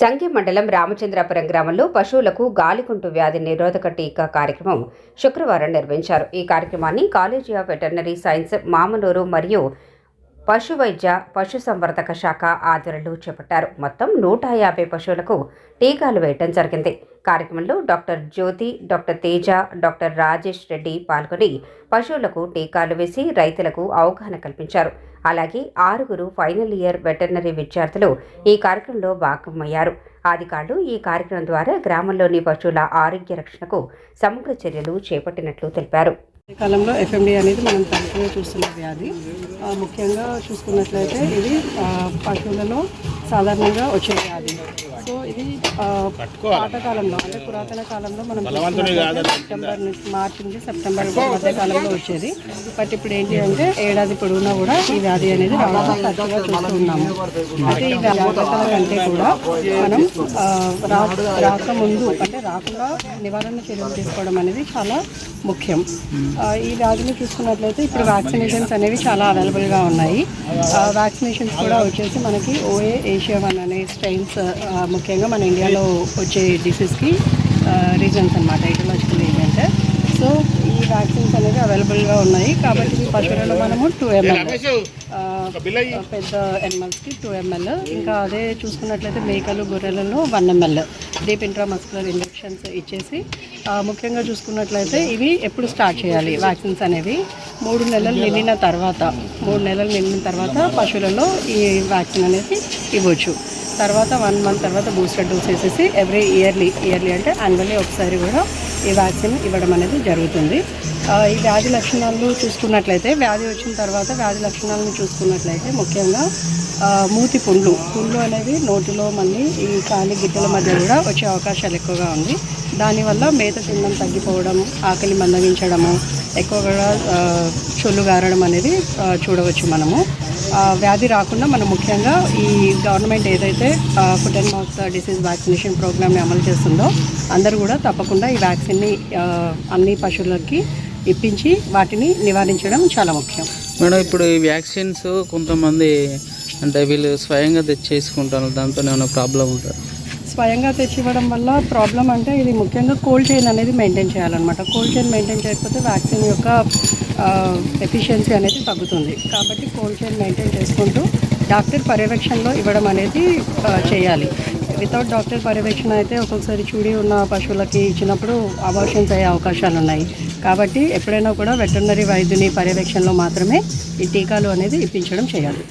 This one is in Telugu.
సంఖ్య మండలం రామచంద్రాపురం గ్రామంలో పశువులకు గాలికుంటు వ్యాధి నిరోధక టీకా కార్యక్రమం శుక్రవారం నిర్వహించారు. ఈ కార్యక్రమాన్ని college of veterinary science Mamnoor మరియు పశు వైద్య పశుసంవర్ధక శాఖ ఆధ్వర్యంలో చేపట్టారు. మొత్తం నూట యాభై పశువులకు టీకాలు వేయటం జరిగింది. కార్యక్రమంలో doctor Jyoti doctor Teja doctor Rajesh Reddy పాల్గొని పశువులకు టీకాలు వేసి రైతులకు అవగాహన కల్పించారు. అలాగే ఆరుగురు ఫైనల్ ఇయర్ వెటర్నరీ విద్యార్థులు ఈ కార్యక్రమంలో భాగమయ్యారు. అధికారులు ఈ కార్యక్రమం ద్వారా గ్రామంలోని పశువుల ఆరోగ్య రక్షణకు సమగ్ర చర్యలు చేపట్టినట్లు తెలిపారు. కాలంలో ఎఫ్ఎండి అనేది మనం తరచుగా చూస్తున్న వ్యాధి. ముఖ్యంగా చూసుకున్నట్లయితే ఇది పశువులలో సాధారణంగా వచ్చే వ్యాధి. సో ఇది పాతకాలంలో అంటే పురాతన కాలంలో మనం సెప్టెంబర్ నుంచి మార్చి నుంచి సెప్టెంబర్ మధ్య కాలంలో వచ్చేది. బట్ ఇప్పుడు ఏంటి అంటే ఏడాది పొడవునా కూడా ఈ వ్యాధి అనేది రావడం తరచుగా చూస్తూ ఉన్నాము. అయితే ఈ జాగ్రత్తల కంటే కూడా మనం రాకముందు అంటే రాకుండా నివారణ చర్యలు తీసుకోవడం అనేది చాలా ముఖ్యం. ఈ వ్యాధిని చూసుకున్నట్లయితే ఇప్పుడు వ్యాక్సినేషన్స్ అనేవి చాలా అవైలబుల్గా ఉన్నాయి. వ్యాక్సినేషన్స్ కూడా వచ్చేసి మనకి ఓఏ వన్ అనే స్ట్రెయిన్స్ ముఖ్యంగా మన ఇండియాలో వచ్చే డిసీజ్కి రీజన్స్ అనమాట ఎకలాజికల్ ఏజెంట్ సో ఈ వ్యాక్సిన్స్ అనేవి అవైలబుల్గా ఉన్నాయి. కాబట్టి పశువులలో మనము టూ ఎంఎల్ పెద్ద ఎనిమల్స్కి టూ ఎంఎల్ ఇంకా అదే చూసుకున్నట్లయితే మేకలు గొర్రెలలో one ML deep intramuscular injections ఇచ్చేసి ముఖ్యంగా చూసుకున్నట్లయితే ఇవి ఎప్పుడు స్టార్ట్ చేయాలి వ్యాక్సిన్స్ అనేవి? మూడు నెలలు నిండిన తర్వాత మూడు నెలలు నిండిన తర్వాత పశువులలో ఈ వ్యాక్సిన్ అనేది ఇవ్వచ్చు. తర్వాత వన్ మంత్ తర్వాత బూస్టర్ డోస్ వేసేసి ఎవ్రీ ఇయర్లీ ఇయర్లీ అంటే యాన్యువల్లీ ఒకసారి కూడా ఈ వ్యాక్సిన్ ఇవ్వడం అనేది జరుగుతుంది. ఈ వ్యాధి లక్షణాలు చూసుకున్నట్లయితే వ్యాధి వచ్చిన తర్వాత వ్యాధి లక్షణాలను చూసుకున్నట్లయితే ముఖ్యంగా మూతి పుండ్లు పుండ్లు అనేవి నోటిలో మళ్ళీ ఈ కాలి గిడ్డల మధ్య కూడా వచ్చే అవకాశాలు ఎక్కువగా ఉంది. దానివల్ల మేత తినడం తగ్గిపోవడం ఆకలి మందగించడము ఎక్కువగా చొల్లు గారడం అనేది చూడవచ్చు మనము. వ్యాధి రాకుండా మనం ముఖ్యంగా ఈ గవర్నమెంట్ ఏదైతే food and mouth disease vaccination ప్రోగ్రామ్ని అమలు చేస్తుందో అందరూ కూడా తప్పకుండా ఈ వ్యాక్సిన్ని అన్ని పశువులకి ఇప్పించి వాటిని నివారించడం చాలా ముఖ్యం. మేడం ఇప్పుడు ఈ వ్యాక్సిన్స్ కొంతమంది అంటే వీళ్ళు స్వయంగా తెచ్చేసుకుంటారు దాంతో ఏమైనా ప్రాబ్లం ఉంటుంది? స్వయంగా తెచ్చివ్వడం వల్ల ప్రాబ్లం అంటే ఇది ముఖ్యంగా కోల్డ్ చైన్ అనేది మెయింటైన్ చేయాలన్నమాట. కోల్డ్ చైన్ మెయింటైన్ చేయకపోతే వ్యాక్సిన్ యొక్క ఎఫిషియన్సీ అనేది తగ్గుతుంది. కాబట్టి కోల్డ్ చైన్ మెయింటైన్ చేసుకుంటూ డాక్టర్ పర్యవేక్షణలో ఇవ్వడం అనేది చేయాలి. వితౌట్ డాక్టర్ పర్యవేక్షణ అయితే ఒక్కొక్కసారి చూడి ఉన్న పశువులకి ఇచ్చినప్పుడు అబార్షన్స్ అయ్యే అవకాశాలు ఉన్నాయి. కాబట్టి ఎప్పుడైనా కూడా వెటర్నరీ వైద్యుని పర్యవేక్షణలో మాత్రమే ఈ టీకాలు అనేది ఇప్పించడం చేయాలి.